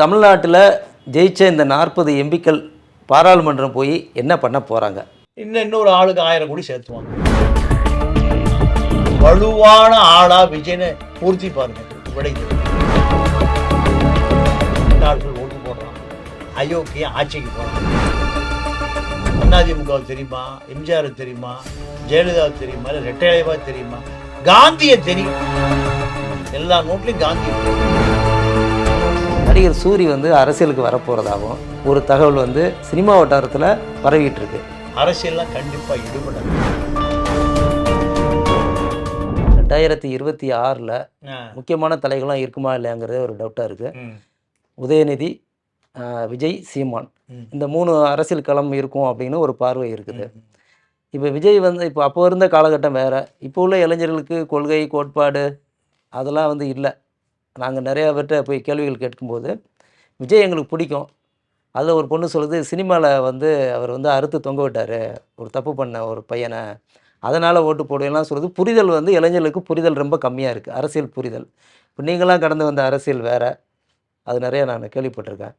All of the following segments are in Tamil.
தமிழ்நாட்டில் ஜெயிச்ச இந்த நாற்பது எம்பிக்கள் பாராளுமன்றம் போய் என்ன பண்ண போகிறாங்க இன்னும் இன்னொரு ஆளுக்கு ஆயிரம் கோடி சேர்த்துவாங்க வலுவான ஆளா விஜயனை பூர்த்தி பாருங்க விடை ஆட்கள் ஓட்டு போடுறான் அயோக்கிய ஆட்சிக்கு போறான் அதிமுக தெரியுமா? எம்ஜிஆர் தெரியுமா? ஜெயலலிதா தெரியுமா? இல்லை ரெட்டையலைவா தெரியுமா? காந்தியை தெரியும். எல்லா நோட்லையும் காந்தி நடிகர் சூரி வந்து அரசியலுக்கு வரப்போகிறதாகவும் ஒரு தகவல் வந்து சினிமா வட்டாரத்தில் பரவிட்டு இருக்கு அரசியல்லாம் கண்டிப்பா ஈடுபடாது ரெண்டாயிரத்தி இருபத்தி ஆறில். முக்கியமான தலைகள்லாம் இருக்குமா இல்லையாங்கிறது ஒரு டவுட்டாக இருக்குது. உதயநிதி விஜய் சீமான். இந்த மூணு அரசியல் களம் இருக்கும் அப்படின்னு ஒரு பார்வை இருக்குது. இப்போ விஜய் வந்து இப்போ அப்போ இருந்த காலகட்டம் வேறு இப்போ உள்ள இளைஞர்களுக்கு கொள்கை கோட்பாடு அதெல்லாம் வந்து இல்லை நாங்கள் நிறையா பேர்கிட்ட போய் கேள்விகள் கேட்கும்போது விஜய் எங்களுக்கு பிடிக்கும். அதில் ஒரு பொண்ணு சொல்லுது சினிமாவில் வந்து அவர் வந்து அறுத்து தொங்க விட்டார். ஒரு தப்பு பண்ண ஒரு பையனை. அதனால் ஓட்டு போடுவேலாம் சொல்லுது. புரிதல் வந்து இளைஞர்களுக்கு புரிதல் ரொம்ப கம்மியாக இருக்குது அரசியல் புரிதல். இப்போ நீங்களாம் கடந்து வந்த அரசியல் வேறு. அது நிறையா நான் கேள்விப்பட்டிருக்கேன்.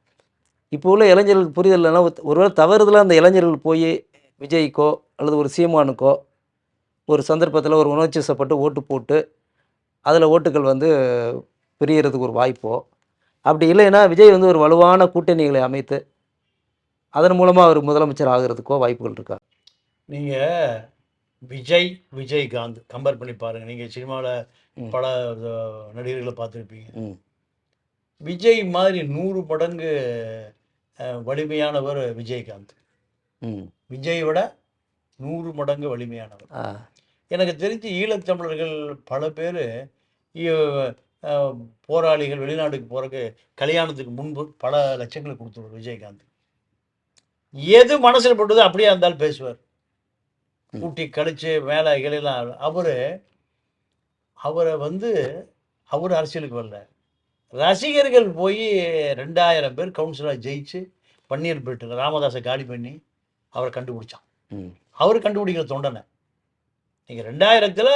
இப்போ உள்ள இளைஞர்களுக்கு புரிதல் இல்லைன்னா ஒரு- ஒருவேளை தவறுதலாக அந்த இளைஞர்கள் போய் விஜய்க்கோ அல்லது ஒரு சீமானுக்கோ ஒரு சந்தர்ப்பத்தில் ஒரு உணர்ச்சி சப்பட்டு ஓட்டு போட்டு அதில் ஓட்டுகள் வந்து பிரியறதுக்கு ஒரு வாய்ப்போ? அப்படி இல்லைன்னா விஜய் வந்து ஒரு வலுவான கூட்டணிகளை அமைத்து அதன் மூலமாக அவர் முதலமைச்சர் ஆகிறதுக்கோ வாய்ப்புகள் இருக்கா? நீங்க விஜய் விஜயகாந்த் கம்பேர் பண்ணி பாருங்க. நீங்க சினிமாவில். பல நடிகர்களை பார்த்துருப்பீங்க. விஜய் மாதிரி நூறு மடங்கு வலிமையானவர் விஜயகாந்த். ம். விஜய் விட நூறு மடங்கு வலிமையானவர். எனக்கு தெரிஞ்சு ஈழத்தமிழர்கள் பல பேர் போராளிகள் வெளிநாட்டுக்கு போறதுக்கு கல்யாணத்துக்கு முன்பு பல லட்சங்களை கொடுத்துருவார் விஜயகாந்த். எது மனசில் பட்டதோ அப்படியே இருந்தாலும் பேசுவார். கூட்டி கழிச்சு மேலே இலையெல்லாம் அவரு அவரை வந்து அவர் அரசியலுக்கு வரல. ரசிகர்கள் போய் ரெண்டாயிரம் பேர் கவுன்சிலராக ஜெயிச்சு பன்னீர் பெட்டு ராமதாஸை காலி பண்ணி அவரை கண்டுபிடிச்சான். அவர் கண்டுபிடிக்கிற தொண்டனை. நீங்கள் ரெண்டாயிரத்தில்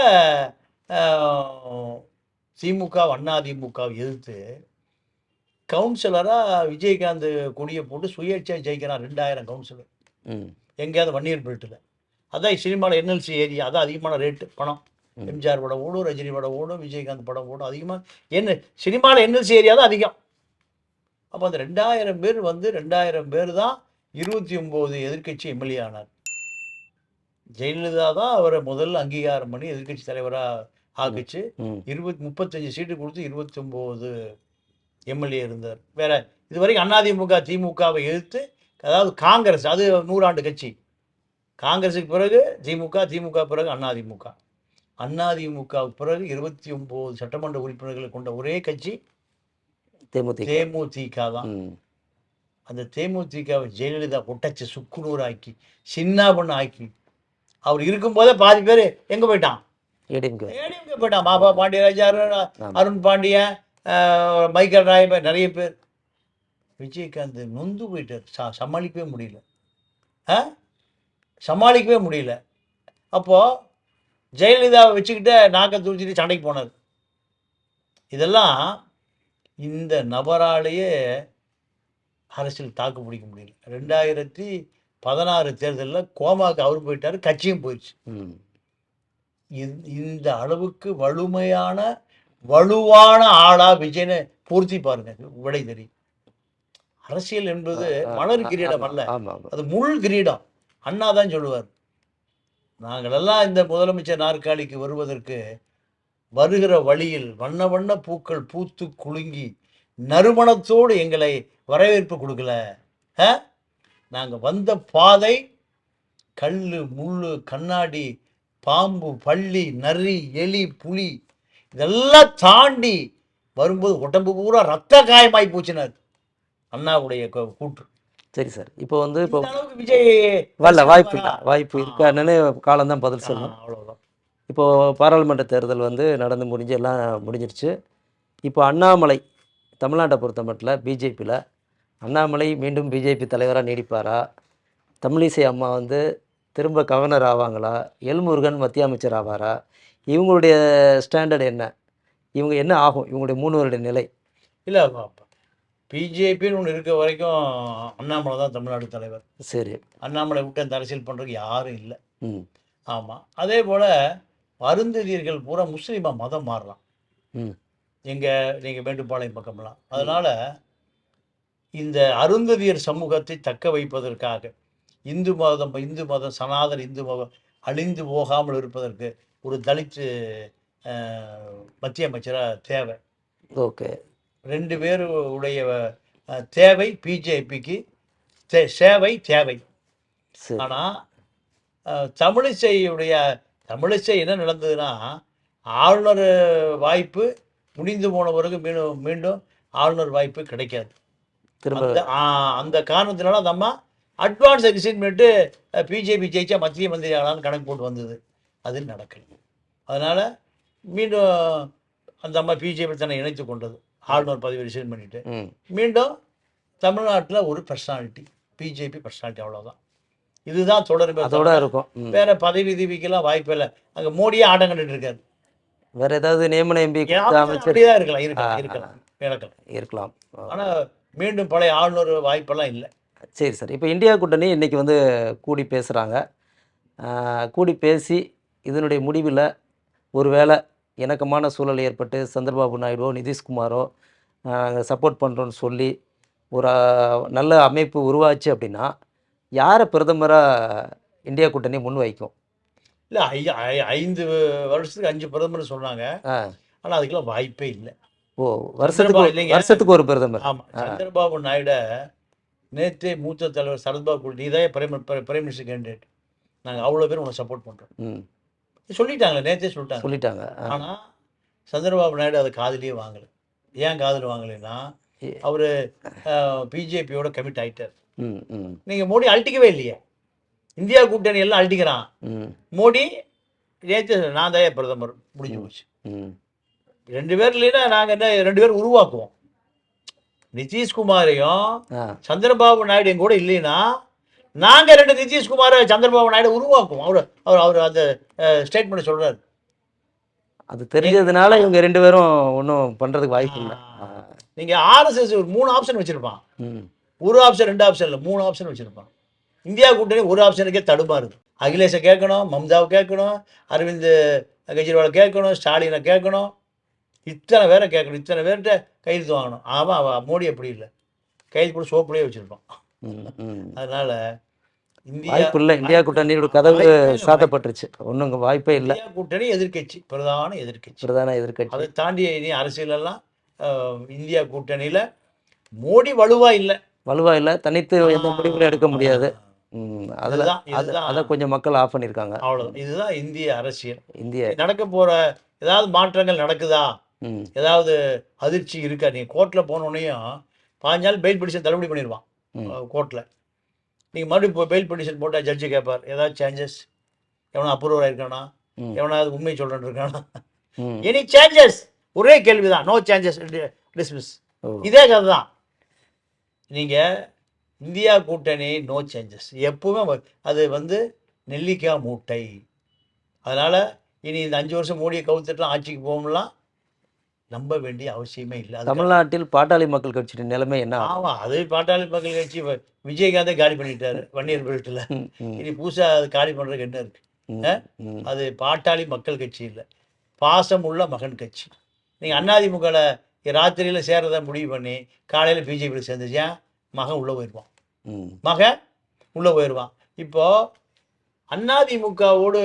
திமுக அதிமுக எதிர்த்து கவுன்சிலராக விஜயகாந்த் கொடியை போட்டு சுயேட்சையாக ஜெயிக்கிறான் ரெண்டாயிரம் கவுன்சிலர். எங்கேயாவது வன்னியர் பெல்ட்டில் அதான் சினிமாவில் என்எல்சி ஏரியா அதான் அதிகமான ரேட்டு பணம். எம்ஜிஆர் படம் ஓடும் ரஜினி படம் ஓடும் விஜயகாந்த் படம் ஓடும் அதிகமாக என்ன சினிமாவில் என்எல்சி ஏரியா தான் அதிகம். அப்போ அந்த ரெண்டாயிரம் பேர் வந்து ரெண்டாயிரம் பேர் தான் இருபத்தி ஒம்பது எதிர்க்கட்சி எம்எல்ஏ ஆனார். ஜெயலலிதா தான் அவரை முதல்ல அங்கீகாரம் பண்ணி எதிர்க்கட்சி தலைவராக ஆக்கிச்சு. இருபத்தி முப்பத்தஞ்சு சீட்டு கொடுத்து இருபத்தி ஒம்பது எம்எல்ஏ இருந்தார். வேற இது வரைக்கும் அதிமுக திமுகவை எதிர்த்து அதாவது காங்கிரஸ் அது நூறாண்டு கட்சி. காங்கிரஸுக்கு பிறகு திமுக திமுக பிறகு அதிமுக அதிமுகவுக்கு பிறகு இருபத்தி ஒம்பது சட்டமன்ற உறுப்பினர்களை கொண்ட ஒரே கட்சி தேமுதிக. தேமுதிக தான் அந்த தேமுதிகவை ஜெயலலிதா ஒட்டச்சு சுக்குநூறாக்கி சின்ன பண்ண ஆக்கி அவர் இருக்கும்போதே பாதி பேர் எங்கே போயிட்டான்? ஏடிஎம்கே ஏடிஎம்கே போயிட்டான் மாபா பாண்டியராஜா அருண். அருண் பாண்டியன் மைக்கேல் ராய் நிறைய பேர். விஜயகாந்த் நொந்து போயிட்டார். ச சமாளிக்கவே முடியல. ஆ? சமாளிக்கவே முடியல. அப்போது ஜெயலலிதாவை வச்சுக்கிட்டு நாக்கை துடிச்சிட்டு சண்டைக்கு போனார். இதெல்லாம் இந்த நபராலேயே அரசியல் தாக்கு பிடிக்க முடியல. ரெண்டாயிரத்தி பதினாறு தேர்தலில் கோமாக்கு அவர் போயிட்டார் கட்சியும் போயிடுச்சு இந்த- அளவுக்கு வலுமையான வலுவான ஆளா விஜயனை பூர்த்தி பாருங்க விடை தெரியும். அரசியல் என்பது மலர் கிரீடம் அல்ல. அது முள் கிரீடம். அண்ணா தான் சொல்லுவார். நாங்களெல்லாம் இந்த முதலமைச்சர் நாற்காலிக்கு வருவதற்கு வருகிற வழியில் வண்ண வண்ண பூக்கள் பூத்து குலுங்கி நறுமணத்தோடு எங்களை வரவேற்பு கொடுக்கல. ஆ? நாங்க வந்த பாதை கல் முள் கண்ணாடி பாம்பு பள்ளி நரி எலி புலி இதெல்லாம் தாண்டி வரும்போது உடம்பு பூரா ரத்த காயமாய் போச்சுனார் அண்ணாவுடைய கூற்று. சரி சார். இப்போ வந்து இப்போ விஜய் வரல வாய்ப்பு இல்லை? வாய்ப்பு இருக்கான்னு காலம்தான் பதில் ஆ, சொல்லணும் அவ்வளவுதான். இப்போது பாராளுமன்ற தேர்தல் வந்து நடந்து முடிஞ்சு எல்லாம் முடிஞ்சிருச்சு. இப்போ அண்ணாமலை தமிழ்நாட்டை பொறுத்த மட்டும் பிஜேபியில் அண்ணாமலை மீண்டும் பிஜேபி தலைவராக நீடிப்பாரா? தமிழிசை அம்மா வந்து திரும்ப கவர்னர் ஆவாங்களா? எல்முருகன் மத்திய அமைச்சர் ஆவாரா? இவங்களுடைய ஸ்டாண்டர்ட் என்ன? இவங்க என்ன ஆகும்? இவங்களுடைய மூணு வருட நிலை? இல்லை பிஜேபின்னு ஒன்று இருக்க வரைக்கும் அண்ணாமலை தான் தமிழ்நாடு தலைவர். சரி. அண்ணாமலை விட்டு அந்த அரசியல் பண்ணுறதுக்கு யாரும் இல்லை. ம். ஆமாம் அதே போல் அருந்ததியர்கள் பூரா முஸ்லீமா மதம் மாறலாம். ம். எங்கே நீங்கள் மேட்டுப்பாளையம் பக்கம்லாம். அதனால் இந்த அருந்ததியர் சமூகத்தை தக்க வைப்பதற்காக இந்து மதம் இந்து மதம் சனாதன இந்து மதம் அழிந்து போகாமல் இருப்பதற்கு ஒரு தலித் அஹ், மத்திய அமைச்சராக தேவை. ஓகே. ரெண்டு பேருடைய அஹ், தேவை பிஜேபிக்கு தே சேவை தேவை. ஆனால் தமிழிசையுடைய தமிழிசை என்ன நடந்ததுன்னா ஆளுநர் வாய்ப்பு முடிந்து போன பிறகு மீண்டும் மீண்டும் ஆளுநர் வாய்ப்பு கிடைக்காது. திரும்ப அந்த அந்த காரணத்தினால அந்த அம்மா அட்வான்ஸ் எக்ஸிட் பண்ணிட்டு பிஜேபி ஜெயிச்சா மத்திய மந்திரி ஆகலான்னு கணக்கு போட்டு வந்தது. அது நடக்கல. அதனால் மீண்டும் அந்த அம்மா பிஜேபி தன்னை இணைத்து கொண்டது. ஆளுநர் பதவி ரிசைன் பண்ணிட்டு. மீண்டும் தமிழ்நாட்டில் ஒரு பர்சனாலிட்டி பிஜேபி பர்சனாலிட்டி அவ்வளோதான் இதுதான் தொடர்பு அதோட இருக்கும். வேற பதவி விதிவிக்கெல்லாம் வாய்ப்பு இல்லை. அங்கே மோடியே ஆட்டம் கண்டுட்டு இருக்காரு. வேற ஏதாவது நியமன எம்பி அமைச்சர் இருக்கலாம் இருக்கலாம் இருக்கலாம். இருக்கலாம். ஆனால் மீண்டும் பழைய ஆளுநர் வாய்ப்பெல்லாம் இல்லை. சரி சார். இப்போ இந்தியா கூட்டணி இன்னைக்கு வந்து கூடி பேசுகிறாங்க கூடி பேசி இதனுடைய முடிவில் ஒருவேளை இணக்கமான சூழல் ஏற்பட்டு சந்திரபாபு நாயுடுவோ நிதிஷ்குமாரோ நாங்கள் சப்போர்ட் பண்ணுறோன்னு சொல்லி ஒரு நல்ல அமைப்பு உருவாச்சு அப்படின்னா யாரை பிரதமராக இந்தியா கூட்டணி முன்வைக்கும்? இல்லை ஐ ஐந்து வருஷத்துக்கு அஞ்சு பிரதமர் சொன்னாங்க. ஆனால் அதுக்கெல்லாம் வாய்ப்பே இல்லை. ஓ வருஷத்துக்கு. வருஷத்துக்கு ஒரு பிரதமர். ஆமாம் சந்திரபாபு நாயுடு நேத்தே மூத்த தலைவர் சரத்பாபு நீ தான் பிரைம் பிரைம் மினிஸ்டர் கேண்டிடேட் நாங்கள் அவ்வளோ பேர் உன்னை சப்போர்ட் பண்ணுறோம் ம். சொல்லிட்டாங்களே நேத்தே சொல்லிட்டாங்க. சொல்லிட்டாங்க. ஆனால் சந்திரபாபு நாயுடு அதை காதுலயே வாங்கலை. ஏன் காதில் வாங்கலைன்னா அவர் பிஜேபியோட கமிட் ம் நீங்கள் மோடி அழட்டிக்கவே இல்லையே. இந்தியா கூட்டணி எல்லாம் அழட்டிக்கிறான் மோடி நேற்று நான் தான் பிரதமர் முடிஞ்சு போச்சு. ரெண்டு பேர் இல்லைன்னா நாங்கள் என்ன ரெண்டு பேர் உருவாக்குவோம். நிதிஷ்குமாரையும் சந்திரபாபு நாயுடு எங்க கூட இல்லைன்னா நாங்கள் ரெண்டு நிதிஷ்குமாரை சந்திரபாபு நாயுடு உருவாக்குவோம். அவர் அவர் அவர் அந்த ஸ்டேட்மெண்ட் சொல்றாரு. அது தெரிஞ்சதுனால இவங்க ரெண்டு பேரும் ஒன்றும் பண்ணுறதுக்கு வாய்ப்பு இல்லை. நீங்கள் ஆர்எஸ்எஸ் ஒரு மூணு ஆப்ஷன் வச்சிருப்பான். ஒரு ஆப்ஷன் ரெண்டு ஆப்ஷன் இல்லை மூணு ஆப்ஷன் வச்சிருப்பான். இந்தியா கூட்டணி ஒரு ஆப்ஷனுக்கே தடுமாறுது அகிலேஷை கேட்கணும் மம்தாவை கேட்கணும் அரவிந்த் கெஜ்ரிவாலை கேட்கணும் ஸ்டாலினை கேட்கணும். இத்தனை பேரை கேட்கணும் இத்தனை பேர்கிட்ட கையெழுத்து வாங்கணும். ஆமாம் அவன் மோடி அப்படி இல்லை. கையெழுத்து கூட சோப்புலேயே வச்சுருப்பான். அதனால இந்தியா இல்லை. இந்தியா கூட்டணியோட கதவு. சாத்தப்பட்டுருச்சு. ஒன்றும் இங்கே வாய்ப்பே இல்லை. இந்தியா கூட்டணி எதிர்க்கட்சி பிரதான எதிர்க்கட்சி. பிரதான எதிர்க்கட்சி. அதை தாண்டி இனி அரசியலெல்லாம் இந்தியா கூட்டணியில் மோடி வலுவா இல்லை. வலுவா இல்லை. தனித்து எந்த முடிவுகளும் எடுக்க முடியாது. அதில் இதுதான் அது கொஞ்சம் மக்கள் ஆஃப் பண்ணியிருக்காங்க. அவ்வளோதான் இதுதான் இந்திய அரசியல். இந்திய நடக்க போற ஏதாவது மாற்றங்கள் நடக்குதா? ஏதாவது அதிர்ச்சி இருக்கா? நீ கோர்ட்டில் போனோடனையும் பாஞ்சு நாள் பெயில் பெடிஷன் தள்ளுபடி பண்ணிடுவான். கோர்ட்டில் நீங்கள் மறுபடியும் இப்போ பெயில் பெடிஷன் போட்டால் ஜட்ஜு கேட்பார் ஏதாவது சேஞ்சஸ் எவனா அப்ரூவ் இருக்கானா ம். எவனாவது உண்மை சொல்கிறேன் இருக்கானா? எனி சேஞ்சஸ் ஒரே கேள்வி தான் நோ சேஞ்சஸ் டிஸ்மிஸ் இதே கதை தான் நீங்கள் இந்தியா கூட்டணி நோ சேஞ்சஸ் எப்பவுமே அது வந்து நெல்லிக்காய் மூட்டை. அதனால் இனி இந்த அஞ்சு வருஷம் மோடியை கவுத்துட்டுலாம் ஆட்சிக்கு போகணும்லாம் நம்ப வேண்டிய அவசியமே இல்லை. தமிழ்நாட்டில் பாட்டாளி மக்கள் கட்சியின் நிலைமை என்ன? ஆமாம் அது பாட்டாளி மக்கள் கட்சி விஜயகாந்தே காலி பண்ணிட்டாரு வன்னியர் பெல்ட்டில் இனி புதுசாக அது காலி பண்ணுறதுக்கு என்ன ம். அது பாட்டாளி மக்கள் கட்சி இல்லை. பாசமுள்ள மகன் கட்சி. நீங்கள் அண்ணாதிமுகவில் ராத்திரியில் சேரதை முடிவு பண்ணி காலையில் பிஜேபியில் சேர்ந்துச்சா மகன் உள்ளே போயிடுவான் மகன் உள்ளே போயிடுவான் இப்போ அண்ணாதிமுகவோடு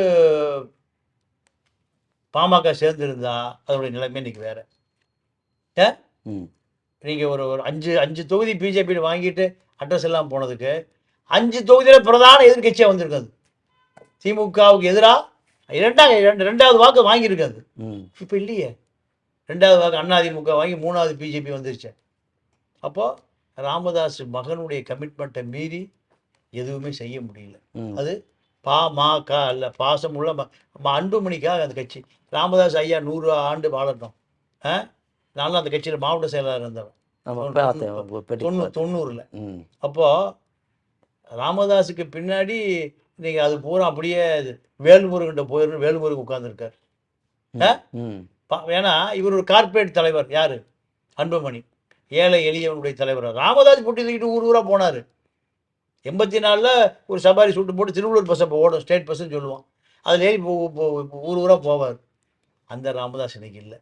பாமக சேர்ந்துருந்தா அதோடைய நிலைமை இன்னைக்கு வேற. நீங்கள் ஒரு ஒரு அஞ்சு அஞ்சு தொகுதி பிஜேபியில் வாங்கிட்டு அட்ரஸ் எல்லாம் போனதுக்கு அஞ்சு தொகுதியில் பிரதான எதிர்க்கட்சியாக வந்திருக்காது. திமுகவுக்கு எதிராக இரண்டாவது இரண்டு ரெண்டாவது வாக்கு வாங்கியிருக்காது. ம். இப்போ இல்லையே. ரெண்டாவது வாக்கு அதிமுக வாங்கி மூணாவது பிஜேபி வந்துருச்சு. அப்போது ராமதாஸ் மகனுடைய கமிட்மெண்ட்டை மீறி எதுவுமே செய்ய முடியல. ம். அது பாமக அல்ல பாசமுள்ள ம ம- அன்புமணிக்காக அந்த கட்சி. ராமதாஸ் ஐயா நூறு ஆண்டு வாழட்டும். ஆ? நானும் அந்த கட்சியில் மாவட்ட செயலாளர் இருந்தவன். ஆமா தொண்ணூ- பார்த்தேன் உங்க பேட்டி தொண்ணூ பார்த்தேன். தொண்ணூறில். அப்போது ராமதாஸுக்கு பின்னாடி நீங்கள் அது பூரா அப்படியே வேல்முருகன்ட்ட போயிருந்து வேல்முருகன் உட்காந்துருக்கார் ஏன்னா இவர் ஒரு கார்ப்பரேட் தலைவர் யார்? அன்புமணி. ஏழை எளியவனுடைய தலைவர். ராமதாஸ் பொட்டி தூக்கிட்டு ஊர் ஊராக போனார். எண்பத்தி நாலில் ஒரு சபாரி சூட்டு போட்டு திருவள்ளூர் பஸ்ஸை ஓடும் ஸ்டேட் பஸ்ஸுன்னு சொல்லுவோம் அதில் ஏறி ஊர் ஊராக போவார். அந்த ராமதாஸ் இன்னைக்கு இல்லை.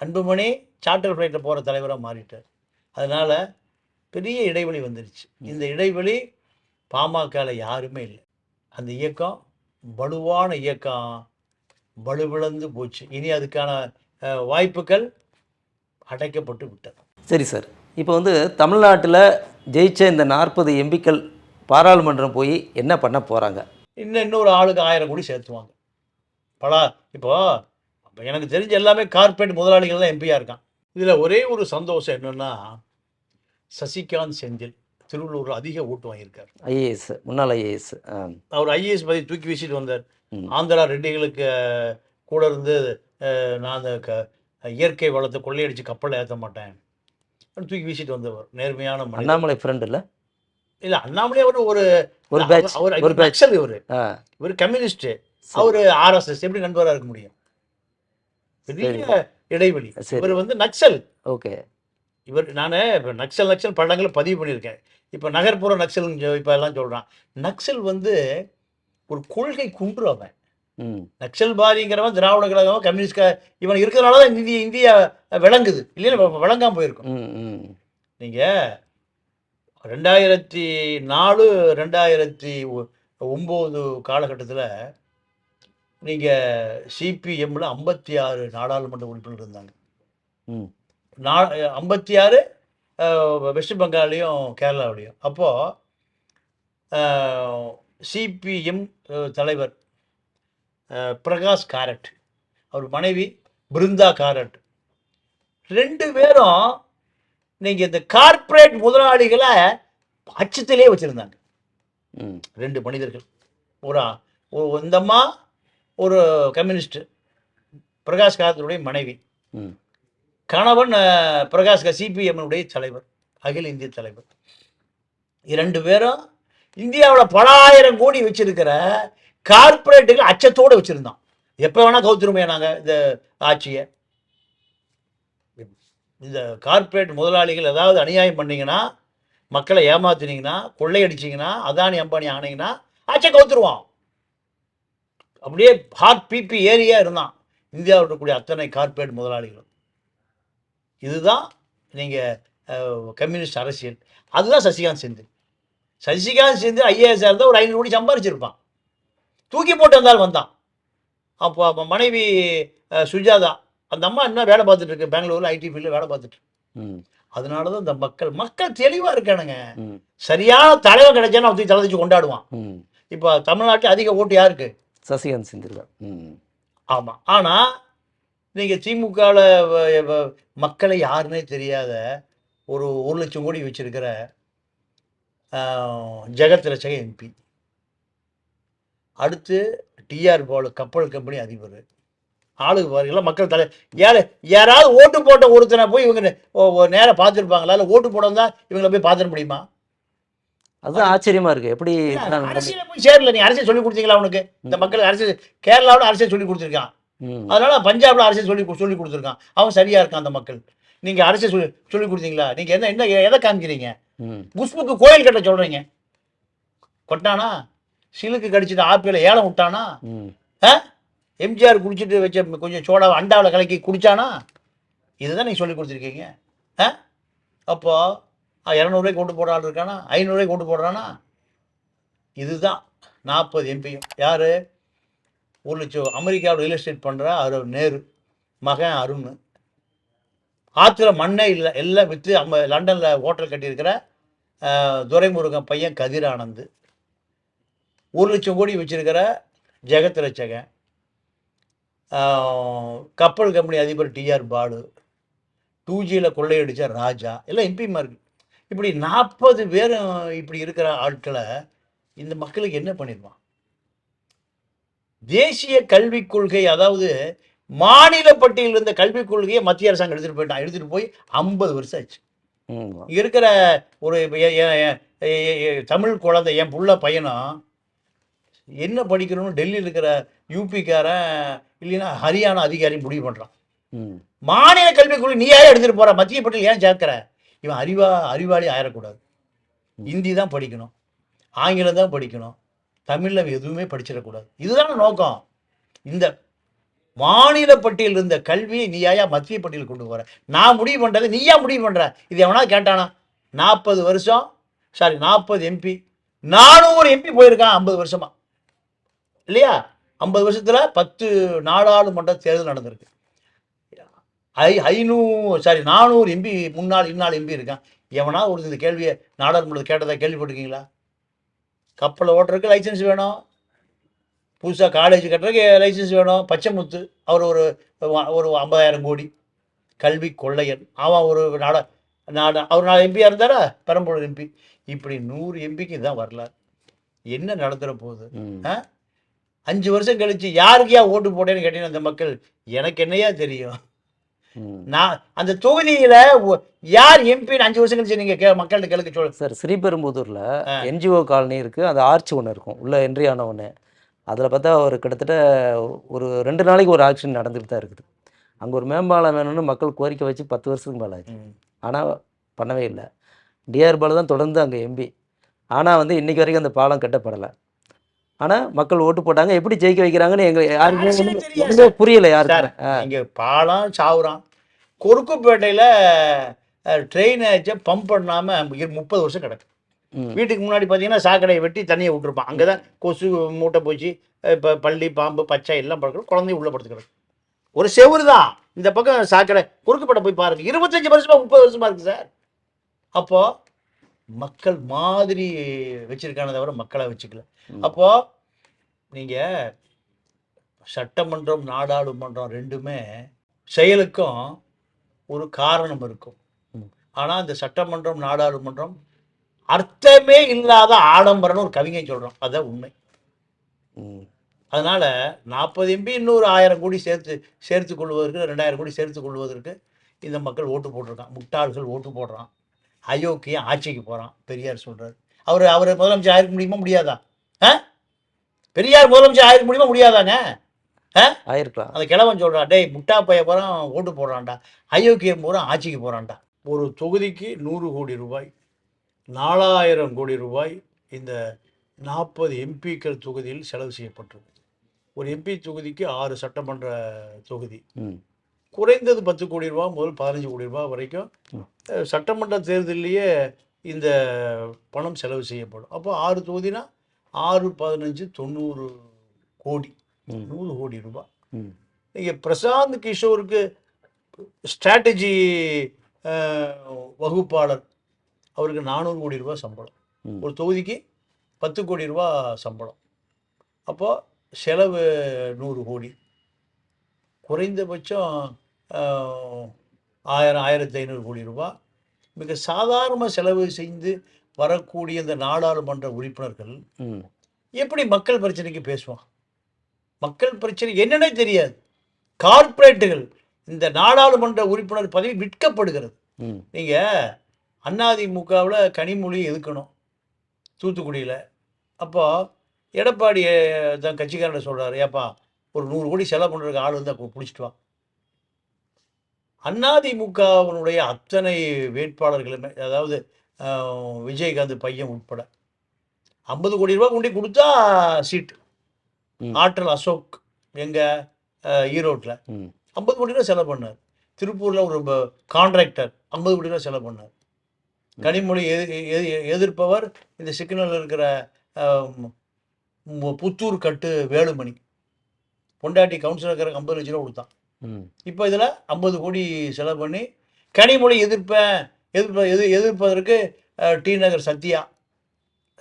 அன்புமணி சார்ட்டர் ஃப்ளைட்டில் போகிற தலைவராக மாறிட்டார். அதனால் பெரிய இடைவெளி வந்துருச்சு. இந்த இடைவெளி பாமகவில் யாருமே இல்லை. அந்த இயக்கம் வலுவான இயக்கம். வலுவிழந்து போச்சு. இனி அதுக்கான வாய்ப்புகள் அடைக்கப்பட்டு விட்டது. சரி சார். இப்போ வந்து தமிழ்நாட்டில் ஜெயிச்ச இந்த நாற்பது எம்பிக்கள் பாராளுமன்றம் போய் என்ன பண்ண போகிறாங்க இன்னும் இன்னொரு ஆளுக்கு ஆயிரம் கோடி சேர்த்துவாங்க பல இப்போ அப்ப எனக்கு தெரிஞ்ச எல்லாமே கார்ப்பரேட் முதலாளிகள் தான் எம்பியாக இருக்கான். இதில் ஒரே ஒரு சந்தோஷம் என்னென்னா சசிகாந்த் செந்தில் திருவள்ளூரில் அதிக ஓட்டு வாங்கியிருக்கார். ஐஏஎஸ் முன்னாள் ஐஏஎஸ் அவர் ஐஏஎஸ் பதவி தூக்கி வீசிட்டு வந்தார். ஆந்திரா ரெட்டிகளுக்கு கூட இருந்து நான் அந்த க இயற்கை வளத்தை கொள்ளையடிச்சு கப்பலில் ஏற்ற மாட்டேன். தூக்கி வீசிட்டு வந்தவர் நேர்மையான அண்ணாமலை ஃப்ரெண்ட் இல்லை? இல்ல அண்ணாமலே அவர் ஒரு ஒரு அவர்- பேட்ச் ஒரு பேட்ச் இவர். இவர் கம்யூனிஸ்ட் அவர் ஆர்எஸ்எஸ் எப்படி நண்பராக இருக்க முடியும்? பெரிய இடைவெளி. இவர் வந்து நக்சல். ஓகே. இவர் நான் இப்போ நக்சல் நக்சல் படங்களை பதிவு பண்ணியிருக்கேன். இப்போ நகர்ப்புற நக்சல் இப்போ எல்லாம் சொல்கிறான் நக்சல் வந்து ஒரு கொள்கை குன்று அவன். ம். நக்சல் பாதிங்கிறவன் திராவிட கழகம் கம்யூனிஸ்ட் இவன் இருக்கிறனால தான் இந்திய இந்தியா விளங்குது. இல்லைன்னா விளங்காம போயிருக்கும். நீங்கள் ரெண்டாயிரத்தி நாலு ரெண்டாயிரத்தி ஒம்பது காலகட்டத்தில் நீங்கள் சிபிஎம்மில் ஐம்பத்தி ஆறு நாடாளுமன்ற உறுப்பினர் இருந்தாங்க. ம். நா ஐம்பத்தி ஆறு வெஸ்ட் பெங்கால்லையும் கேரளாவிலையும். அப்போது சிபிஎம் தலைவர் பிரகாஷ் காரட் அவர் மனைவி பிருந்தா காரட். ரெண்டு பேரும் நீங்கள் இந்த கார்ப்பரேட் முதலாளிகளை அச்சத்திலே வச்சுருந்தாங்க. ரெண்டு மனிதர்கள். ஒரு ஆ- ஒரு கம்யூனிஸ்ட் பிரகாஷ் காரத்துடைய மனைவி. கணவன் பிரகாஷ் சிபிஎம்னுடைய தலைவர் அகில இந்திய தலைவர். இரண்டு பேரும் இந்தியாவில் பல ஆயிரம் கோடி வச்சிருக்கிற கார்ப்பரேட்டுகள் அச்சத்தோடு வச்சுருந்தோம் எப்போ வேணால் கவுத்துருமே நாங்கள் இந்த ஆட்சியை. இந்த கார்ப்பரேட் முதலாளிகள் ஏதாவது அநியாயம் பண்ணீங்கன்னா மக்களை ஏமாத்துனீங்கன்னா கொள்ளையடிச்சீங்கன்னா அதானி அம்பானி ஆனீங்கன்னா ஆட்சியை கவுத்துருவான். அப்படியே ஹாட் பிபி ஏரியா இருந்தான். இந்தியாவில் இருக்கக்கூடிய அத்தனை கார்ப்பரேட் முதலாளிகளும். இதுதான் நீங்கள் கம்யூனிஸ்ட் அரசியல். அதுதான் சசிகாந்த் செந்தில். சசிகாந்த் செந்தில் ஐஏஎஸ் இருந்தால் ஒரு ஐநூறு கோடி சம்பாரிச்சிருப்பான். தூக்கி போட்டு வந்தால் வந்தான். அப்போ அப்போ மனைவி சுஜாதா அந்த அம்மா என்ன வேலை பார்த்துட்டு இருக்கு. பெங்களூரில் ஐடி ஃபீல்டில் வேலை பார்த்துட்டு அதனால தான் இந்த மக்கள் மக்கள் தெளிவாக இருக்கானுங்க. சரியான தலைவன் கிடைச்சானா அவன் தூக்கி தலை கொண்டாடுவான். இப்போ தமிழ்நாட்டில் அதிக ஓட்டு யாருக்கு? சசிகாந்த் செந்தில் ம். ஆமாம் ஆனால் நீங்கள் திமுகவில் மக்களை யாருன்னே தெரியாத ஒரு ஒரு லட்சம் கோடி வச்சிருக்கிற ஜெகத் ரச்சக எம்பி. அடுத்து டிஆர் பாலு கப்பல் கம்பெனி அதிபர். ஆளுக்கு பாருங்களா மக்கள் தலை யாரு யாராவது ஓட்டு போட்ட ஒருத்தனை போய் இவங்க நேராக பார்த்துருப்பாங்களா? இல்லை ஓட்டு போட தான் இவங்களை போய் பார்த்துட முடியுமா? அதுதான் ஆச்சரியமா இருக்கு. எப்படி அரசியல போய் சேரல. நீ அரசியல் சொல்லி கொடுத்தீங்களா அவனுக்கு இந்த மக்களுக்கு அரசியல் கேரளாவில் அரசியல் சொல்லி கொடுத்துருக்கான். அதனால பஞ்சாப்ல அரசியல் சொல்லி சொல்லி கொடுத்துருக்கான். அவன் சரியா இருக்கான் அந்த மக்கள். நீங்க அரசியல் சொல்லி சொல்லி கொடுத்தீங்களா? நீங்க என்ன என்ன எதை காமிக்கிறீங்க? குஷ்புக்கு கோயில் கட்ட சொல்றீங்க. கொட்டானா? சிலுக்கு கடிச்சிட்டு ஆப்பிள ஏலம் விட்டானா? எம்ஜிஆர் குடிச்சிட்டு வச்ச கொஞ்சம் சோடாவை அண்டாவில் கலக்கி குடிச்சானா? இதுதான் நீங்க சொல்லி கொடுத்துருக்கீங்க. ஆ? அப்போ இரநூறுவாய்க்கு கொண்டு போடுற ஆள் இருக்கானா? ஐநூறுரூவாய்க்கு கொண்டு போடுறானா? இதுதான். நாற்பது எம்பியும் யார்? ஒரு லட்சம் அமெரிக்காவில் ரியல் எஸ்டேட் பண்ணுற அவர் நேரு. மகன் அருண். ஆற்றுல மண்ணே இல்லை எல்லாம் விற்று அம்ம லண்டனில் ஹோட்டல் கட்டியிருக்கிற துரைமுருகன் பையன் கதிர் ஆனந்த். ஒரு லட்சம் கோடி வச்சிருக்கிற ஜெகத் ரச்சகன் கப்பல் கம்பெனி அதிபர் டிஆர் பாலு. டூ ஜியில் கொள்ளையடிச்ச ராஜா. எல்லாம் எம்பிமா இப்படி நாற்பது பேரும் இப்படி இருக்கிற ஆட்களை இந்த மக்களுக்கு என்ன பண்ணிடுவான் தேசிய கல்விக் கொள்கை அதாவது மாநில பட்டியலில் இருந்த கல்விக் கொள்கையை மத்திய அரசாங்கம் எடுத்துகிட்டு போயிட்டான். எடுத்துகிட்டு போய் ஐம்பது வருஷம் ஆச்சு. இருக்கிற ஒரு தமிழ் குழந்தை என் புள்ள பையனும் என்ன படிக்கணும்னு டெல்லியில் இருக்கிற யூபிக்காரன் இல்லைன்னா ஹரியானா அதிகாரி முடிவு பண்ணுறான் ம். மாநில கல்விக் கொள்கை நீ யாரே எடுத்துகிட்டு போற? மத்திய பட்டியல் ஏன் சேர்க்கிற? இவன் அறிவா அறிவாளி ஆயிடக்கூடாது ஹிந்தி தான் படிக்கணும். ஆங்கிலம் தான் படிக்கணும். தமிழில் எதுவுமே படிச்சிடக்கூடாது. இதுதானே நோக்கம். இந்த மாநில பட்டியல் இருந்த கல்வியை நீயா மத்திய பட்டியல் கொண்டு போற? நான் முடிவு பண்றது நீயா முடிவு பண்ற? இது எவனா கேட்டானா? நாற்பது வருஷம் சாரி நாற்பது எம்பி நானூறு எம்பி போயிருக்கான் ஐம்பது வருஷமா. இல்லையா? ஐம்பது வருஷத்துல பத்து நாடாளுமன்ற தேர்தல் நடந்திருக்கு. ஐ ஐநூ சாரி நானூறு எம்பி முன்னாள் இந்நாள் எம்பி இருக்கான். எவனா ஒரு இந்த கேள்வியை நாடாளுமன்றத்தில் கேட்டதா கேள்விப்பட்டிருக்கீங்களா? கப்பலை ஓட்டுறதுக்கு லைசன்ஸ் வேணும். புதுசாக காலேஜ் கட்டுறதுக்கு லைசன்ஸ் வேணும். பச்சைமுத்து அவர் ஒரு ஒரு ஐம்பதாயிரம் கோடி. கல்வி கொள்ளையன். அவன் ஒரு நாட நாட அவர் நாலு எம்பியாக இருந்தாரா? பெரம்பலூர் எம்பி இப்படி நூறு எம்பிக்கு இதுதான் வரலாறு. என்ன நடந்துற போகுது. ஆ? அஞ்சு வருஷம் கழிச்சு யாருக்கையா ஓட்டு போட்டேன்னு கேட்டீங்கன்னா அந்த மக்கள்? எனக்கு என்னையா தெரியும். நான் அந்த தொகுதியில யார் எம்பின்னு அஞ்சு வருஷம் கழிச்சு நீங்க கே- மக்கள்கிட்ட கேளுக்க சொல்ல சார் ஸ்ரீபெரும்புதூரில். என்ஜிஓ காலனி இருக்குது அது ஆர்ச் ஒன்று இருக்கும் உள்ளே என்ட்ரி ஆன ஒன்று அதில் பார்த்தா ஒரு கிட்டத்தட்ட ஒரு ரெண்டு நாளைக்கு ஒரு ஆக்ஷன் நடந்துட்டு தான் இருக்குது. அங்கே ஒரு மேம்பாலம் வேணும்னு மக்கள் கோரிக்கை வச்சு பத்து வருஷத்துக்கு மேலே ஆச்சு. ஆனால் பண்ணவே இல்லை. டிஆர் பாலு தான் தொடர்ந்து அங்கே எம்பி ஆனால் வந்து இன்னைக்கு வரைக்கும் அந்த பாலம் கட்டப்படலை. ஆனால் மக்கள் ஓட்டு போட்டாங்க. எப்படி ஜெயிக்க வைக்கிறாங்கன்னு எங்க ஒண்ணுமே புரியல சார் இங்க பாலம் சாவுறான் கொருக்குப்பேட்டையில ட்ரெயின் பம்ப் பண்ணாம இரு- முப்பது வருஷம் கிடக்கு. வீட்டுக்கு முன்னாடி பார்த்தீங்கன்னா சாக்கடையை வெட்டி தண்ணியை விட்டுருப்பான். அங்கே தான் கொசு மூட்டை போச்சு இப்போ பள்ளி பாம்பு பச்சை எல்லாம் படுக்கணும் குழந்தையும் உள்ள படுத்து கிடக்கு. ஒரு செவுரு தான். இந்த பக்கம் சாக்கடை குறுக்குப்பேட்டை போய் பாருங்க. இருபத்தஞ்சு வருஷமா முப்பது வருஷமா இருக்கு சார். அப்போ மக்கள் மாதிரி வச்சிருக்கானே தவிர மக்களை வச்சுக்கல. அப்போ நீங்க சட்டமன்றம் நாடாளுமன்றம் ரெண்டுமே செயலுக்கும் ஒரு காரணம் இருக்கும் ம். ஆனா இந்த சட்டமன்றம் நாடாளுமன்றம் அர்த்தமே இல்லாத ஆடம்பரம்னு ஒரு கவிஞன் சொல்றான் அதான் உண்மை. அதனால நாற்பது எம்பி இன்னொரு ஆயிரம் கோடி சேர்த்து சேர்த்து கொள்வதற்கு ரெண்டாயிரம் கோடி சேர்த்து கொள்வதற்கு இந்த மக்கள் ஓட்டு போட்டிருக்கான் முட்டாள்கள் ஓட்டு போடுறான் அயோக்கிய ஆட்சிக்கு போறான். பெரியார் சொல்றாரு. அவர் அவர் முதலமைச்சர் ஆயிருக்க முடியுமா? முடியாதா? ஆ? பெரியார் முதலமைச்சர் ஆயிருக்க முடியுமா? முடியாதாங்க ஆயிருக்கலாம். அந்த கிழவன் சொல்றான் டேய் முட்டா பைய போறான் ஓட்டு போடுறான்டா. அயோக்கியம் பூரா ஆட்சிக்கு போறான்டா. ஒரு தொகுதிக்கு நூறு கோடி ரூபாய் நாலாயிரம் கோடி ரூபாய் இந்த நாற்பது எம்பிக்கள் தொகுதியில் செலவு செய்யப்பட்டிருக்கு. ஒரு எம்பி தொகுதிக்கு ஆறு சட்டமன்ற தொகுதி. ம். குறைந்தது பத்து கோடி ரூபா முதல் பதினஞ்சு கோடி ரூபாய் வரைக்கும் சட்டமன்ற தேர்தலிலேயே இந்த பணம் செலவு செய்யப்படும். அப்போ ஆறு தொகுதினா ஆறு பதினஞ்சு தொண்ணூறு கோடி. நூறு கோடி ரூபாய் நீங்கள் பிரசாந்த் கிஷோருக்கு ஸ்ட்ராட்டஜி வகுப்பாளர் அவருக்கு நானூறு கோடி ரூபாய் சம்பளம். ஒரு தொகுதிக்கு பத்து கோடி ரூபா சம்பளம். அப்போ செலவு நூறு கோடி. குறைந்தபட்சம் ஆயிரம் ஆயிரத்தி ஐநூறு கோடி ரூபாய் மிக சாதாரண செலவு செய்து வரக்கூடிய இந்த நாடாளுமன்ற உறுப்பினர்கள் எப்படி மக்கள் பிரச்சனைக்கு பேசுவான் மக்கள் பிரச்சனை என்னன்னே தெரியாது. கார்ப்பரேட்டுகள் இந்த நாடாளுமன்ற உறுப்பினர் பதவி விற்கப்படுகிறது. நீங்கள் அதிமுகவில் கனிமொழி எதுக்கணும்? தூத்துக்குடியில். அப்போ எடப்பாடி தான் கட்சிக்காரன் சொல்கிறாரு ஏப்பா ஒரு நூறு கோடி செலவு பண்ணுறதுக்கு ஆள் இருந்தால் பிடிச்சிட்டு வா. அதிமுகவினுடைய அத்தனை வேட்பாளர்களுமே அதாவது விஜயகாந்த் பையன் உட்பட ஐம்பது கோடி ரூபாய் கொண்டு கொடுத்தா சீட்டு. ஆற்றல் அசோக் எங்கள் ஈரோட்டில் ஐம்பது கோடி ரூபா செலவு பண்ணார். திருப்பூரில் ஒரு கான்ட்ராக்டர் ஐம்பது கோடி ரூபா செலவு பண்ணார். கனிமொழி எதி- எதி- எதிர்ப்பவர் இந்த சிக்கனில் இருக்கிற புத்தூர் கட்டு வேலுமணி. பொண்டாட்டி கவுன்சிலர் இருக்கிற ஐம்பது லட்ச ரூபா கொடுத்தான் இப்போ இதில் ஐம்பது கோடி செலவு பண்ணி கனிமொழி எதிர்ப்பேன் எதிர்ப்ப எது எதிர்ப்பதற்கு டி நகர் சத்யா.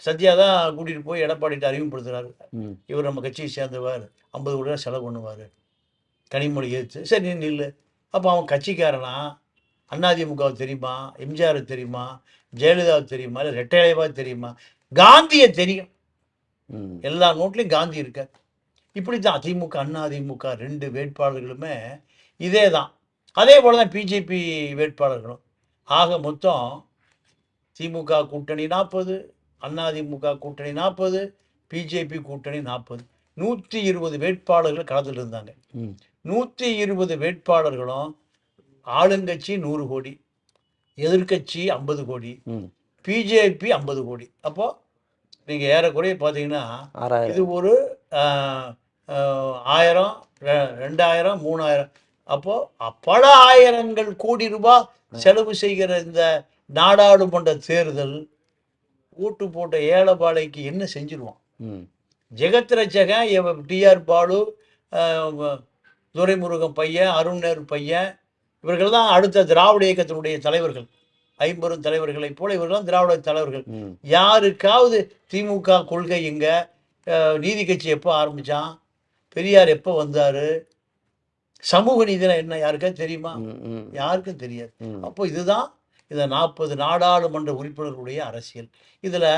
சத்யா தான் கூட்டிகிட்டு போய் எடப்பாடிட்டு அறிமுகப்படுத்துறாரு. ம். இவர் நம்ம கட்சியை சேர்ந்தவர். ஐம்பது கோடி ரூபா செலவு பண்ணுவார். கனிமொழி ஏற்று சரி நீ நில்லு. அப்போ அவன் கட்சிக்காரனா? அதிமுகவுக்கு தெரியுமா? எம்ஜிஆர் தெரியுமா? ஜெயலலிதாவுக்கு தெரியுமா? இல்லை ரெட்டையலைவா தெரியுமா? காந்தியை தெரியும். எல்லா நோட்லையும் காந்தி இருக்க இப்படி தான் திமுக அண்ணா அதிமுக ரெண்டு வேட்பாளர்களுமே இதே தான். அதே போல் தான் பிஜேபி வேட்பாளர்களும். ஆக மொத்தம் திமுக கூட்டணி நாற்பது அதிமுக கூட்டணி நாற்பது பிஜேபி கூட்டணி நாற்பது. நூற்றி இருபது வேட்பாளர்கள் களத்தில் இருந்தாங்க. நூற்றி இருபது வேட்பாளர்களும் ஆளுங்கட்சி நூறு கோடி எதிர்க்கட்சி ஐம்பது கோடி பிஜேபி ஐம்பது கோடி. அப்போது நீங்கள் ஏறக்குறைய பார்த்தீங்கன்னா இது ஒரு ஆயிரம் ரெண்டாயிரம் மூணாயிரம். அப்போது பல ஆயிரங்கள் கோடி ரூபாய் செலவு செய்கிற இந்த நாடாளுமன்ற தேர்தல் ஓட்டு போட்ட ஏழைபாளைக்கு என்ன செஞ்சிருவான்? ஜெகத் ரட்சகன் இவன் டிஆர் பாலு துரைமுருகன் பையன் அருண் நேரு பையன் இவர்கள் தான் அடுத்த திராவிட இயக்கத்தினுடைய தலைவர்கள். ஐம்பெரும் தலைவர்களைப் போல இவர்கள் திராவிட தலைவர்கள். யாருக்காவது திமுக கொள்கை எங்க? அஹ், நீதி கட்சி எப்போ ஆரம்பிச்சான்? பெரியார் எப்போ வந்தாரு? சமூக நீதினா என்ன? யாருக்கா தெரியுமா? யாருக்கும் தெரியாது. அப்போ இதுதான் இந்த நாற்பது நாடாளுமன்ற உறுப்பினர்களுடைய அரசியல். இதில்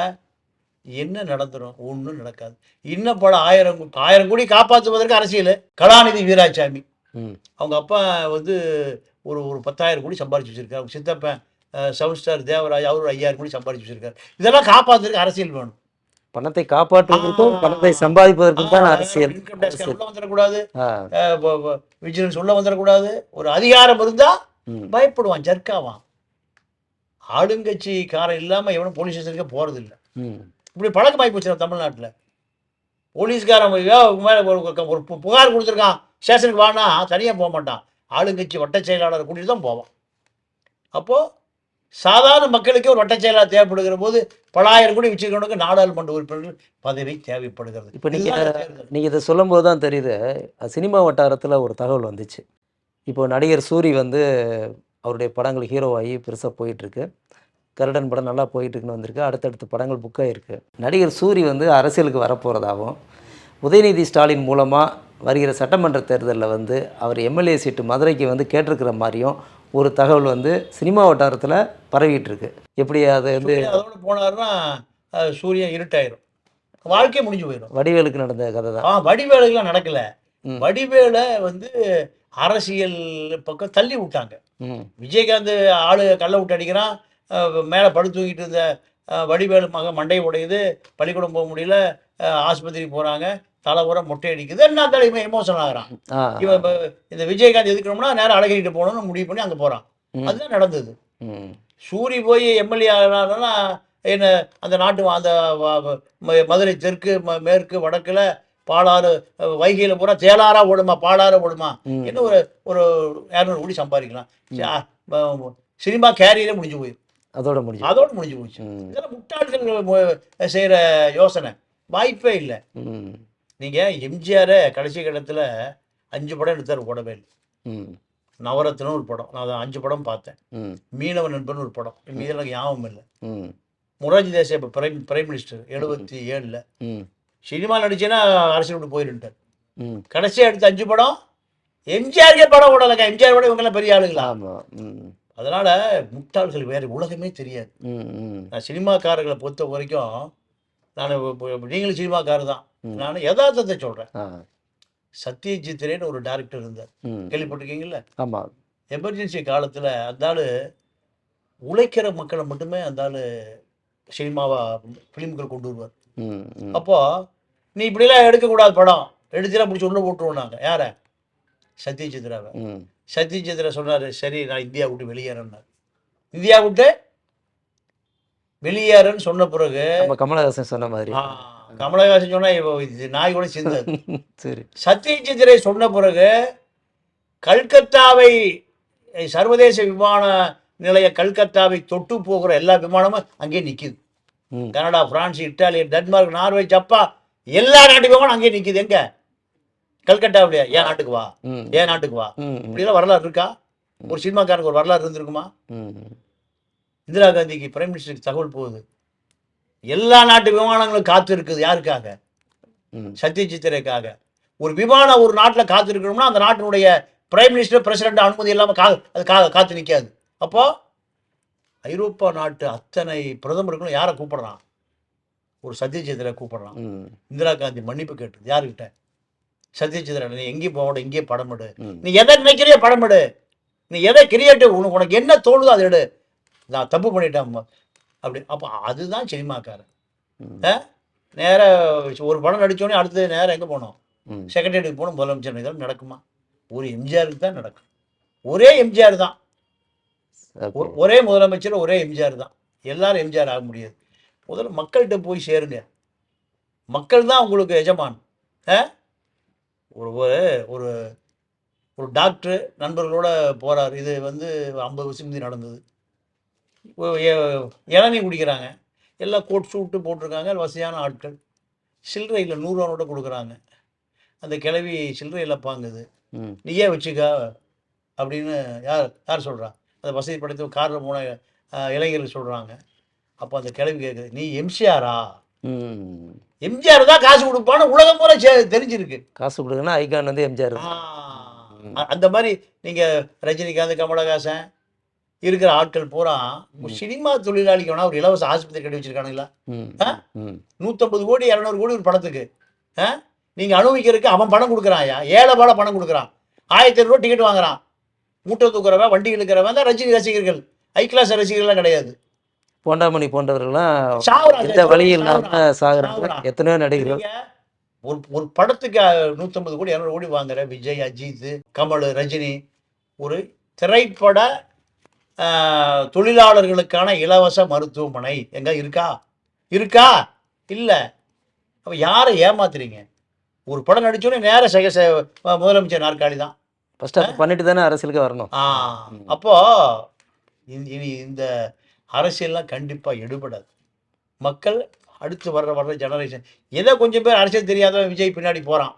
என்ன நடந்துரும்? ஒன்றும் நடக்காது. இன்னும் பல ஆயிரம் ஆயிரம் கோடி காப்பாற்றுவதற்கு அரசியல். கலாநிதி வீராசாமி. அவங்க அப்பா வந்து ஒரு ஒரு பத்தாயிரம் கோடி சம்பாரிச்சு வச்சிருக்காரு. அவங்க சித்தப்பன் செவன் ஸ்டார் தேவராஜ் அவர் ஒரு ஐயாயிரம் கோடி சம்பாரிச்சு வச்சிருக்காரு. இதெல்லாம் காப்பாற்றுறதுக்கு அரசியல் வேணும். பணத்தை காப்பாற்றுவதற்கும் பணத்தை சம்பாதிப்பதற்கும் தான் அரசியல். உள்ள வந்துடக்கூடாது. விஜிலன்ஸ் உள்ள வந்துடக்கூடாது. ஒரு அதிகாரம் இருந்தா பயப்படுவான் ஜர்க்காவான். ஆளுங்கட்சிக்காரன் இல்லாம எவனும் போலீஸ் ஸ்டேஷனுக்கே போறது இல்ல இப்படி பழக்கமாகி போச்சு தமிழ்நாட்டுல. போலீஸ்காரன் மேல ஒரு புகார் கொடுத்துருக்கான். ஸ்டேஷனுக்கு வானா தனியா போக மாட்டான். ஆளுங்கட்சி வட்ட செயலாளரை கூட்டிட்டு தான் போவான். அப்போ சாதாரண மக்களுக்கு ஒரு வட்ட செயலாளர் தேவைப்படுகிற போது பலாயிரம் கோடி வச்சுக்கிறவனுக்கு நாடாளுமன்ற உறுப்பினர்கள் பதவி தேவைப்படுகிறது. இப்போ நீங்க இதுதான் தேர்தல். நீங்கள் இதை சொல்லும்போது தான் தெரியுது. சினிமா வட்டாரத்தில் ஒரு தகவல் வந்துச்சு. இப்போ நடிகர் சூரி வந்து அவருடைய படங்கள் ஹீரோவாகி பெருசாக போயிட்டுருக்கு. கருடன் படம் நல்லா போயிட்டுருக்குன்னு வந்திருக்கு. அடுத்தடுத்த படங்கள் புக் ஆகிருக்கு நடிகர் சூரி வந்து அரசியலுக்கு வரப்போகிறதாகவும் உதயநிதி ஸ்டாலின் மூலமாக வருகிற சட்டமன்ற தேர்தலில் வந்து அவர் எம்எல்ஏ சீட்டு மதுரைக்கு வந்து கேட்டிருக்கிற மாதிரியும் ஒரு தகவல் வந்து சினிமா வட்டாரத்தில் பரவிட்டு இருக்கு எப்படி அது வந்து அதோட போனாருன்னா அஹ், சூரியன் இருட்டாயிரும். வாழ்க்கை முடிஞ்சு போயிடும் வடிவேலுக்கு நடந்த கதை தான் ஆ வடிவேலுக்கெல்லாம் நடக்கல. வடிவேலை வந்து அரசியல் பக்கம் தள்ளி விட்டாங்க. ம். விஜயகாந்த் ஆளு கள்ள விட்டு அடிக்கிறான். மேலே படுத்து தூங்கிட்டு இருந்த வடிவேலு மக மண்டை உடையுது. பள்ளிக்கூடம் போக முடியல. ஆஸ்பத்திரிக்கு போகிறாங்க தலை உரம் மொட்டை அடிக்குது என்ன தலை இவன் எமோஷன் ஆகிறான்? இவன் இந்த விஜயகாந்த் எதுக்கணும்னா நேரம் அழகிட்டு போகணும்னு முடிவு பண்ணி அங்கே போகிறான். அதுதான் நடந்தது. சூரி போய் எம்எல்ஏ ஆனாலும் என்ன அந்த நாட்டு அந்த மதுரை தெற்கு மேற்கு வடக்குல பாலாறு வைகையில பூரா தேலாரா ஓடுமா பாலாரா ஓடுமா. என்ன ஒரு ஒரு இரநூறு கோடி சம்பாதிக்கலாம். சினிமா கேரியரே முடிஞ்சு போயிடும். அதோட முடிஞ்சு அதோட முடிஞ்சு போச்சு. இதெல்லாம் முட்டாள்கள் செய்யற யோசனை. வாய்ப்பே இல்லை. ம் நீங்க எம்ஜிஆரை கடைசி கட்டத்துல அஞ்சு படம் எடுத்தார் ஓடவே இல்லை ம். நவரத்னம் ஒரு படம். நான் அதை அஞ்சு படம் பார்த்தேன். ம். மீனவ நண்பன் ஒரு படம். மீதெல்லாம் ஞாபகம் இல்லை. ம். மொராஜி தேசாய் இப்போ பிரைம் பிரைம் மினிஸ்டர் எழுபத்தி ஏழில். ம். சினிமா நடிச்சேன்னா அரசியல் விட்டு போயிருந்தார் ம். கடைசியாக எடுத்த அஞ்சு படம் எம்ஜிஆருக்கே படம் ஓடலைங்க. எம்ஜிஆர் விட இவங்கெல்லாம் பெரிய ஆளுங்களா? அதனால முட்டாள்கள் வேற உலகமே தெரியாது. நான் சினிமாக்காரர்களை பொறுத்த வரைக்கும் நான் நீங்களும் சினிமாக்காரர் தான். நான் யதார்த்தத்தை சொல்கிறேன் ஆ. சத்யஜித் ரேன்னு ஒரு டேரக்டர் இருந்தார். கேள்விப்பட்டிருக்கீங்கல்ல? ஆமாம் எமர்ஜென்சி காலத்தில் அந்த ஆள் உழைக்கிற மக்களை மட்டுமே அந்த ஆள் சினிமாவா ஃபிலிம்கள் கொண்டு வருவார். ம் ம். அப்போ நீ இப்படிலாம் எடுக்கக்கூடாது படம். எடுத்துலாம் பிடிச்சி உள்ள போட்டுருவோம் நாங்கள் யாரை? சத்யஜித்ராவை. சத்யஜித்ரா சொன்னார் சரி நான் இந்தியா விட்டு வெளியேறேன்னார். இந்தியா விட்டு வெளியேறேன்னு சொன்ன பிறகு கமலஹாசன் சொன்ன மாதிரி. கமலஹாசன் சொன்னா நாய் கூட சிந்தது சரி. சத்யஜித்ரே சொன்ன பிறகு கல்கத்தாவை சர்வதேச விமான நிலைய கல்கத்தாவை தொட்டு போகிற எல்லா விமானமும் அங்கேயே நிக்குது. ம். Canada France Italy Denmark Norway Japan எல்லா நாட்டு விமானம் அங்கேயே நிக்குது. எங்க? கல்கட்டாவிலையா ஏன் நாட்டுக்கு வா? ஏன் நாட்டுக்கு வா? இப்படிலாம் வரலாறு இருக்கா? ஒரு சினிமாக்காரனுக்கு ஒரு வரலாறு இருந்திருக்குமா? இந்திரா காந்திக்கு பிரைம் மினிஸ்டருக்கு தகவல் போகுது. எல்லா நாட்டு விமானங்களும் காத்து இருக்குது யாருக்காக? ம். சத்யஜித்திரேக்காக ஒரு விமானம் ஒரு நாட்டில் காத்து இருக்கணும்னா அந்த நாட்டினுடைய பிரைம் மினிஸ்டர் பிரசிடென்ட் அனுமதி இல்லாமல் கா அது கா காத்து நிற்காது அப்போ ஐரோப்பா நாட்டு அத்தனை பிரதமர்களும் யாரை கூப்பிடுறான்? ஒரு சத்யஜித்திரை கூப்பிடுறான். இந்திரா காந்தி மன்னிப்பு கேட்டது யாருக்கிட்ட? சத்யஜித்திரா நீ எங்கேயும் போக மாட்ட இங்கேயே படம் எடு. ம். நீ எதை நினைக்கிறியோ படம் எடு. நீ எதை கிரியேட்டிவ் உனக்கு உனக்கு என்ன தோணுதோ அதை எடு. நான் தப்பு பண்ணிட்டேன். அப்படி அப்போ அதுதான் சினிமாக்காரன் நேராக ஒரு படம் நடிச்சோடனே அடுத்தது நேரம் எங்கே போனோம்? ம். செக்ரட்டரியேட்டுக்கு போகணும் முதலமைச்சர் இதெல்லாம் நடக்குமா? ஒரு எம்ஜிஆருக்கு தான் நடக்கும். ஒரே எம்ஜிஆர் தான். ஒரே முதலமைச்சர் ஒரே எம்ஜிஆர் தான். எல்லாரும் எம்ஜிஆர் ஆக முடியாது. முதல்ல மக்கள்கிட்ட போய் சேருங்க. மக்கள் தான் உங்களுக்கு எஜமான்? ஒரு ஒரு- ஒரு டாக்டர் நண்பர்களோட போறார். இது வந்து ஐம்பது வருஷம் முந்தி நடந்தது. இளநீ குடிக்கிறாங்க. எல்லாம் கோட் சூட்டு போட்டிருக்காங்க வசதியான ஆட்கள். சில்லறையில் நூறுரூவா நோட்டை கொடுக்குறாங்க. அந்த கிளவி சில்லறையில் பாங்குது. ம். நீயே வச்சுக்க அப்படின்னு யார் யார் சொல்கிறா அந்த வசதி படைத்த காரில் போன இளைஞர்கள் சொல்கிறாங்க அப்போ அந்த கிளவி கேட்குது நீ எம்ஜிஆரா? ம். எம்ஜிஆர் தான் காசு கொடுப்பான்னு உலகம் சே- தெரிஞ்சிருக்கு. காசு கொடுங்கன்னா ஐகான் வந்து எம்ஜிஆர் அந்த மாதிரி நீங்கள் ரஜினிகாந்த் கமலஹாசன் இருக்கிற ஆட்கள் பூரா சினிமா தொழிலாளிக்கு வேணா ஒரு இலவச ஆஸ்பத்திரி கட்டி வச்சிருக்கானுங்களா? நூற்றம்பது கோடி இரநூறு கோடி ஒரு படத்துக்கு. ஆ? நீங்கள் அனுபவிக்கிறதுக்கு அவன் பணம் கொடுக்குறான்யா ஏழை பாட பணம் கொடுக்குறான். ஆயிரத்தி ரூபா டிக்கெட் வாங்குறான். மூட்டை தூக்குறவன் வண்டி இழுக்கிறவன் தான் ரஜினி ரசிகர்கள். ஐ கிளாஸ் ரசிகர்கள்லாம் கிடையாது. போண்டாமணி போன்றவர்கள்லாம் எந்த வழி சாவுறாங்க. இல்லாம சாகுறாங்க. சாகுறான். எத்தனையோ நடிகர்கள். நீங்க ஒரு ஒரு படத்துக்கு நூற்றம்பது கோடி இரநூறு கோடி வாங்குற விஜய் அஜித் கமல் ரஜினி ஒரு திரைப்பட தொழிலாளர்களுக்கான இலவச மருத்துவமனை எங்க இருக்கா? இருக்கா? இல்லை. அப்போ யாரை ஏமாத்துறீங்க? ஒரு படம் நடிச்சோடனே நேர செக முதலமைச்சர் நாற்காலி தான். ஃபர்ஸ்ட் அதை பண்ணிட்டு தானே அரசியலுக்கு வரணும். ஆ. அப்போ இ- இனி இந்த அரசியல்லாம் கண்டிப்பாக எடுபடாது. மக்கள் அடுத்து வர்ற வர்ற ஜெனரேஷன் எதை கொஞ்சம் பேர் அரசியல் தெரியாத விஜய் பின்னாடி போகிறான்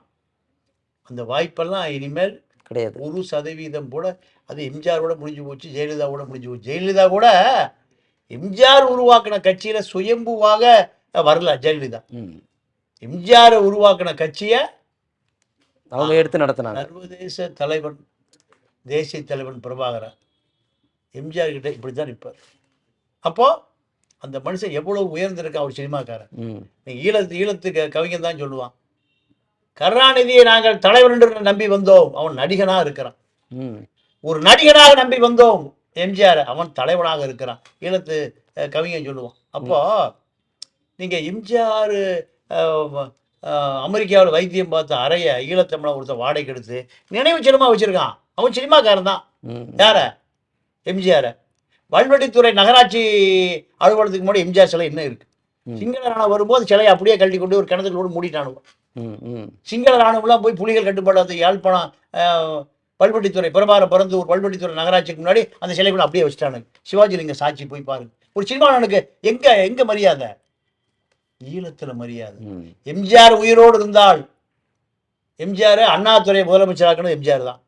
அந்த வாய்ப்பெல்லாம் இனிமேல் கிடையாது. ஒரு சதவீதம் கூட அது எம்ஜிஆரோட முடிஞ்சு போச்சு ஜெயலலிதாவோட முடிஞ்சு போச்சு. ஜெயலலிதா கூட எம்ஜிஆர் உருவாக்கின கட்சியில் சுயம்புவாக வரல ஜெயலலிதா. எம்ஜிஆர் உருவாக்கின கட்சியை அவங்க எடுத்து நடத்தினாங்க. சர்வதேச தலைவன் தேசிய தலைவன் பிரபாகரன். எம்ஜிஆர் கிட்ட இப்படி தான் நிற்பார் அப்போ அந்த மனுஷன் எவ்வளவு உயர்ந்திருக்கான் ஒரு சினிமாக்காரன். ஈழத்து ஈழத்து க- கவிஞன் தான் சொல்லுவான். கருணாநிதியை நாங்கள் தலைவர் என்று நம்பி வந்தோம். அவன் நடிகனா இருக்கிறான். ஒரு நடிகனாக நம்பி வந்தோம். எம்ஜிஆர் அவன் தலைவனாக இருக்கிறான். ஈழத்து கவிஞன் சொல்லுவான். அப்போ நீங்க எம்ஜிஆர் அமெரிக்காவில் வைத்தியம் பார்த்த அறைய ஈழத்தமிழன் ஒருத்தன் வாடகைக்கு எடுத்து நினைவு சின்னமா வச்சிருக்கான். அவன் சினிமாக்காரன் தான். யார? எம்ஜிஆர். வல்வெட்டித்துறை நகராட்சி அலுவலகத்துக்கு முன்னாடி எம்ஜிஆர் சிலை இன்னும் இருக்கு. சிங்கள வரும்போது சிலையை அப்படியே கழட்டி கொண்டு ஒரு கிணத்துக்குள்ள மூடிட்டானுவ. ம் ம் சிங்கள ராணுவம்லாம் போய் புலிகள் கட்டுப்பாடு யாழ்ப்பாணம் பல்வெட்டித்துறை பிரபார பிறந்து ஒரு பல்வெட்டித்துறை நகராட்சிக்கு முன்னாடி அந்த சிலைக்குள்ள அப்படியே வச்சுட்டானுங்க. சிவாஜி லிங்க சாட்சி போய் பாருங்க. ஒரு சினிமானுக்கு எங்க எங்க மரியாதை? ஈழத்துல மரியாதை. எம்ஜிஆர் உயிரோடு இருந்தால் எம்ஜிஆர் அண்ணாதுரை முதலமைச்சராக்கணும் எம்ஜிஆர் தான்.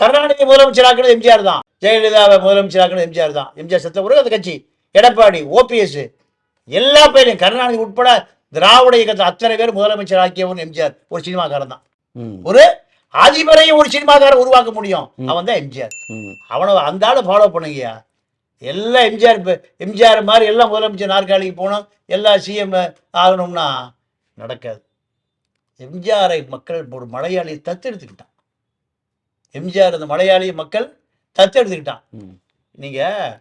கருணாநிதி முதலமைச்சராக்கணும் எம்ஜிஆர் தான். ஜெயலலிதாவை முதலமைச்சராக்கணும் எம்ஜிஆர் தான். எம்ஜிஆர் செத்த பிறகு அந்த கட்சி எடப்பாடி ஓபிஎஸ் எல்லா பேரையும் கருணாநிதி உட்பட திராவிட இயக்கத்தை அத்தனை பேர் முதலமைச்சர் ஆக்கியவன் எம்ஜிஆர். ஒரு சினிமாக்காரன் தான் ஒரு அதிபரையும் ஒரு சினிமாக்காரன் உருவாக்க முடியும். அவன் தான் எம்ஜிஆர். அவனை அந்த ஆளை ஃபாலோ பண்ணுங்கய்யா. எல்லாம் எம்ஜிஆர் எம்ஜிஆர் மாதிரி எல்லாம் முதலமைச்சர் நாற்காலிக்கு போனோம் எல்லா சிஎம் ஆகணும்னா நடக்காது. எம்ஜிஆரை மக்கள் ஒரு மலையாளியை தத்தெடுத்துக்கிட்டான். எம்ஜிஆர் அந்த மலையாளி மக்கள் தத்தெடுத்துக்கிட்டான். நீங்கள்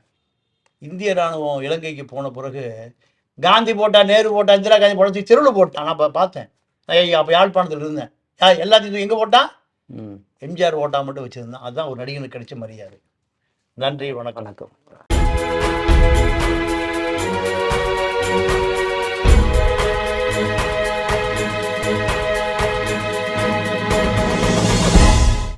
இந்திய ராணுவம் இலங்கைக்கு போன பிறகு காந்தி போட்டா நேரு போட்டா இந்திரா காந்தி போட்டா தெருவில் போட்டான் நான் அப்ப பார்த்தேன். நான் அப்போ யாழ்ப்பாணத்தில் இருந்தேன். யா எல்லாத்தையும் எங்கே போட்டான் எம்ஜிஆர் ஓட்டா மட்டும் வச்சுருந்தான். அதுதான் ஒரு நடிகனுக்கு கிடைச்ச மரியாதை. நன்றி வணக்கம். வணக்கம்.